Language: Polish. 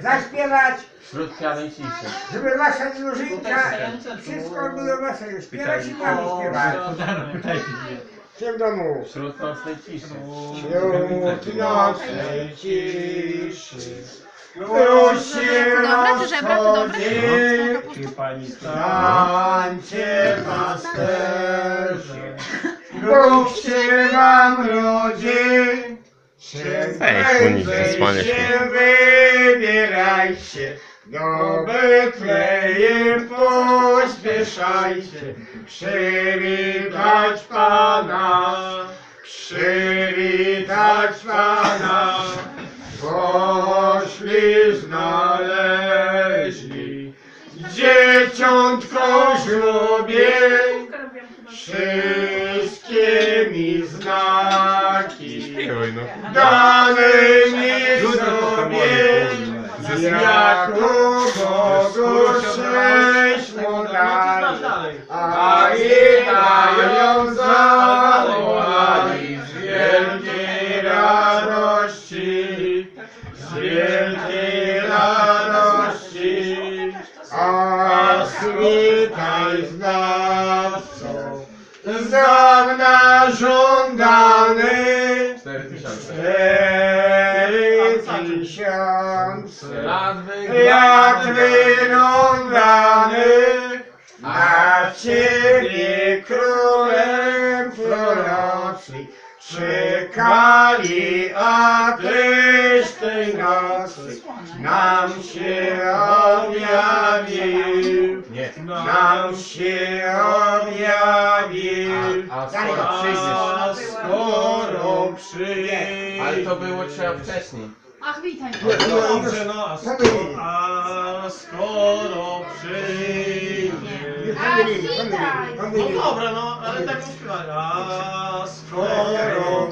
zaśpiewać, Wśród pianej ciszy. żeby wasza drużynka, wszystko było wasze. Śpiewać i tam śpiewać. W tym domu. Wśród nocnej ciszy. Wśród nocnej ciszy. Ty żebra, ty dobre? Tańcie pasterze, Bóg wam rodzi. Ej, zasłaniasz się, mnie. wybierajcie, do Betlejem pośpieszajcie, przywitać Pana, przywitać Pana, poszli znaleźli, dzieciątko ślubie, wszystkie mi znaki Oj, no. dane mi sobie, jako Bogu sześć mu dali, a i dają zawołali z wielkiej radości, z wielkiej radości, a switaj znawcą, z dawna żądany, Cztery tysiące. Lat wyrąbany, na ciebie królem prorocy czekali, a tyś tej nocy nam się objawił, nam się objawił. A, a skoro a przyjdziesz. Ale to było trzeba wcześniej. Ach, witaj. Dobrze, no, a skoro, a skoro przyjdzie... Ach, witaj. No dobra, no, ale tak śpiewaj. A skoro